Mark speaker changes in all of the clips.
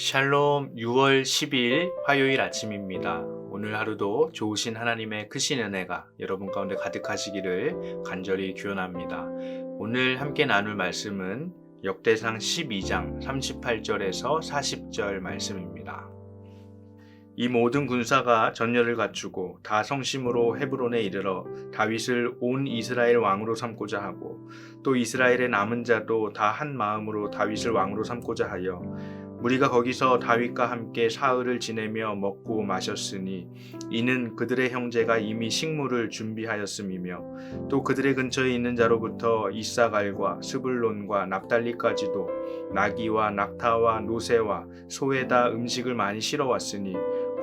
Speaker 1: 샬롬 6월 10일 화요일 아침입니다. 오늘 하루도 좋으신 하나님의 크신 은혜가 여러분 가운데 가득하시기를 간절히 기원합니다. 오늘 함께 나눌 말씀은 역대상 12장 38절에서 40절 말씀입니다. 이 모든 군사가 전열을 갖추고 다 성심으로 헤브론에 이르러 다윗을 온 이스라엘 왕으로 삼고자 하고 또 이스라엘의 남은 자도 다 한 마음으로 다윗을 왕으로 삼고자 하여 우리가 거기서 다윗과 함께 사흘을 지내며 먹고 마셨으니 이는 그들의 형제가 이미 식물을 준비하였음이며 또 그들의 근처에 있는 자로부터 이사갈과 스불론과 납달리까지도 나귀와 낙타와 노새와 소에다 음식을 많이 실어 왔으니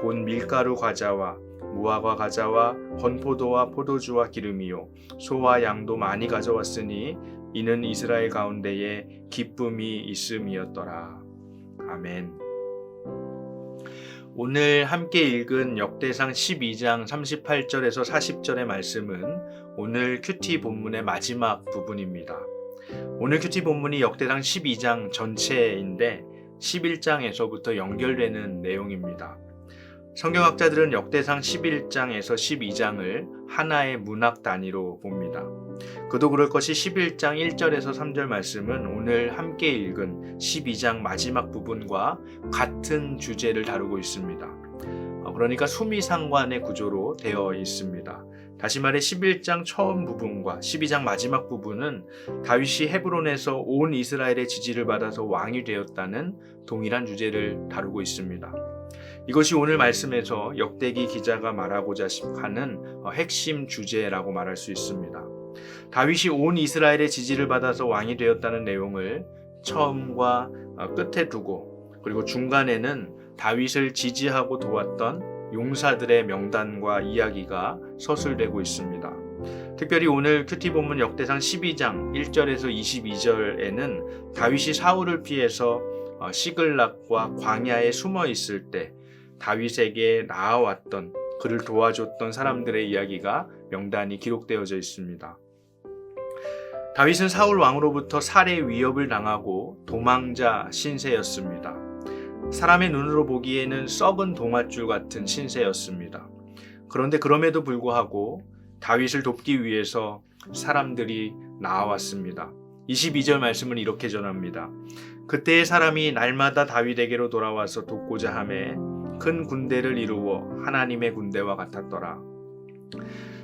Speaker 1: 곧 밀가루 과자와 무화과 과자와 건포도와 포도주와 기름이요 소와 양도 많이 가져왔으니 이는 이스라엘 가운데에 기쁨이 있음이었더라. 아멘. 오늘 함께 읽은 역대상 12장 38절에서 40절의 말씀은 오늘 큐티 본문의 마지막 부분입니다. 오늘 큐티 본문이 역대상 12장 전체인데 11장에서부터 연결되는 내용입니다. 성경학자들은 역대상 11장에서 12장을 하나의 문학 단위로 봅니다. 그도 그럴 것이 11장 1절에서 3절 말씀은 오늘 함께 읽은 12장 마지막 부분과 같은 주제를 다루고 있습니다. 어, 그러니까 수미상관의 구조로 되어 있습니다. 다시 말해 11장 처음 부분과 12장 마지막 부분은 다윗이 헤브론에서 온 이스라엘의 지지를 받아서 왕이 되었다는 동일한 주제를 다루고 있습니다. 이것이 오늘 말씀에서 역대기 기자가 말하고자 하는 어, 핵심 주제라고 말할 수 있습니다. 다윗이 온 이스라엘의 지지를 받아서 왕이 되었다는 내용을 처음과 어, 끝에 두고 그리고 중간에는 다윗을 지지하고 도왔던 용사들의 명단과 이야기가 서술되고 있습니다. 특별히 오늘 큐티 본문 역대상 12장 1절에서 22절에는 다윗이 사울을 피해서 어, 시글락과 광야에 숨어 있을 때 다윗에게 나아왔던 그를 도와줬던 사람들의 이야기가 명단이 기록되어져 있습니다. 다윗은 사울 왕으로부터 살해 위협을 당하고 도망자 신세였습니다. 사람의 눈으로 보기에는 썩은 동아줄 같은 신세였습니다. 그런데 그럼에도 불구하고 다윗을 돕기 위해서 사람들이 나아왔습니다. 22절 말씀은 이렇게 전합니다. 그때의 사람이 날마다 다윗에게로 돌아와서 돕고자 하매 큰 군대를 이루어 하나님의 군대와 같았더라.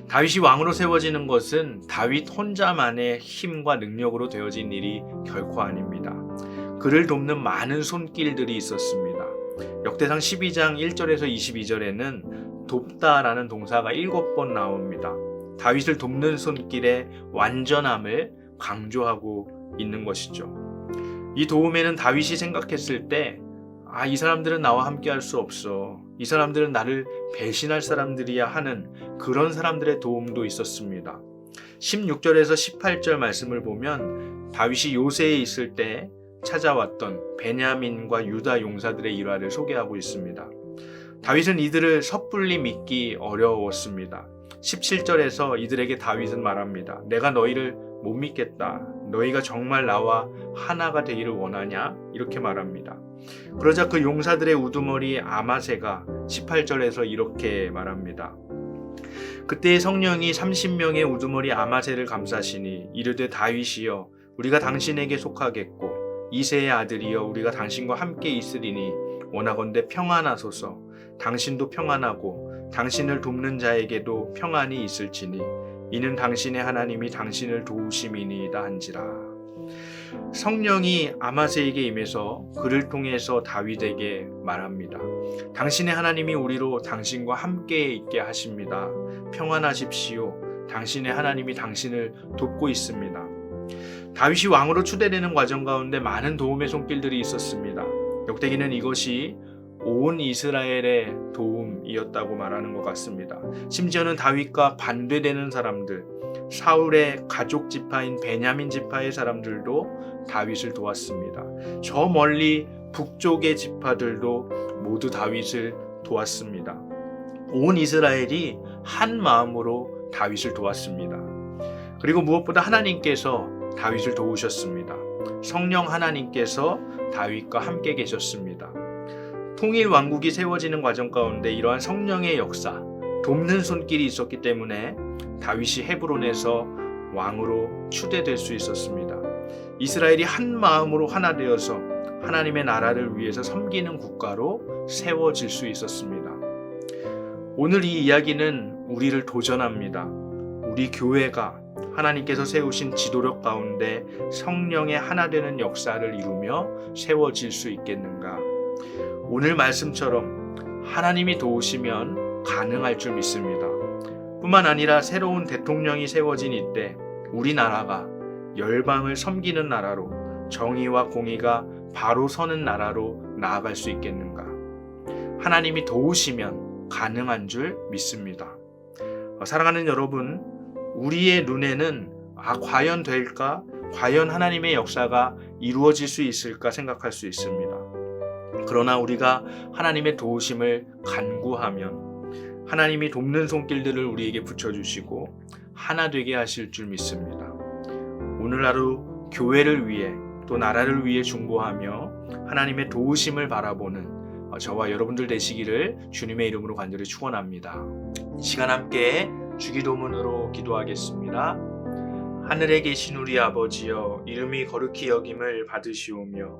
Speaker 1: 다윗이 왕으로 세워지는 것은 다윗 혼자만의 힘과 능력으로 되어진 일이 결코 아닙니다. 그를 돕는 많은 손길들이 있었습니다. 역대상 12장 1절에서 22절에는 돕다라는 동사가 7번 나옵니다. 다윗을 돕는 손길의 완전함을 강조하고 있는 것이죠. 이 도움에는 다윗이 생각했을 때 아, 이 사람들은 나와 함께 할 수 없어. 이 사람들은 나를 배신할 사람들이야 하는 그런 사람들의 도움도 있었습니다. 16절에서 18절 말씀을 보면 다윗이 요새에 있을 때 찾아왔던 베냐민과 유다 용사들의 일화를 소개하고 있습니다. 다윗은 이들을 섣불리 믿기 어려웠습니다. 17절에서 이들에게 다윗은 말합니다. 내가 너희를 못 믿겠다. 너희가 정말 나와 하나가 되기를 원하냐? 이렇게 말합니다. 그러자 그 용사들의 우두머리 아마세가 18절에서 이렇게 말합니다. 그때 성령이 30명의 우두머리 아마세를 감싸시니 이르되 다윗이여 우리가 당신에게 속하겠고 이세의 아들이여 우리가 당신과 함께 있으리니 원하건대 평안하소서 당신도 평안하고 당신을 돕는 자에게도 평안이 있을지니 이는 당신의 하나님이 당신을 도우심이니이다 한지라. 성령이 아마세에게 임해서 그를 통해서 다윗에게 말합니다. 당신의 하나님이 우리로 당신과 함께 있게 하십니다. 평안하십시오. 당신의 하나님이 당신을 돕고 있습니다. 다윗이 왕으로 추대되는 과정 가운데 많은 도움의 손길들이 있었습니다. 역대기는 이것이 온 이스라엘의 도움이었다고 말하는 것 같습니다. 심지어는 다윗과 반대되는 사람들, 사울의 가족 지파인 베냐민 지파의 사람들도 다윗을 도왔습니다. 저 멀리 북쪽의 지파들도 모두 다윗을 도왔습니다. 온 이스라엘이 한 마음으로 다윗을 도왔습니다. 그리고 무엇보다 하나님께서 다윗을 도우셨습니다. 성령 하나님께서 다윗과 함께 계셨습니다. 통일 왕국이 세워지는 과정 가운데 이러한 성령의 역사, 돕는 손길이 있었기 때문에 다윗이 헤브론에서 왕으로 추대될 수 있었습니다. 이스라엘이 한 마음으로 하나 되어서 하나님의 나라를 위해서 섬기는 국가로 세워질 수 있었습니다. 오늘 이 이야기는 우리를 도전합니다. 우리 교회가 하나님께서 세우신 지도력 가운데 성령의 하나 되는 역사를 이루며 세워질 수 있겠는가? 오늘 말씀처럼 하나님이 도우시면 가능할 줄 믿습니다. 뿐만 아니라 새로운 대통령이 세워진 이때 우리나라가 열방을 섬기는 나라로 정의와 공의가 바로 서는 나라로 나아갈 수 있겠는가? 하나님이 도우시면 가능한 줄 믿습니다. 어, 사랑하는 여러분, 우리의 눈에는 아 과연 될까? 과연 하나님의 역사가 이루어질 수 있을까 생각할 수 있습니다. 그러나 우리가 하나님의 도우심을 간구하면 하나님이 돕는 손길들을 우리에게 붙여주시고 하나 되게 하실 줄 믿습니다. 오늘 하루 교회를 위해 또 나라를 위해 중보하며 하나님의 도우심을 바라보는 어, 저와 여러분들 되시기를 주님의 이름으로 간절히 축원합니다. 이 시간 함께 주기도문으로 기도하겠습니다. 하늘에 계신 우리 아버지여 이름이 거룩히 여김을 받으시오며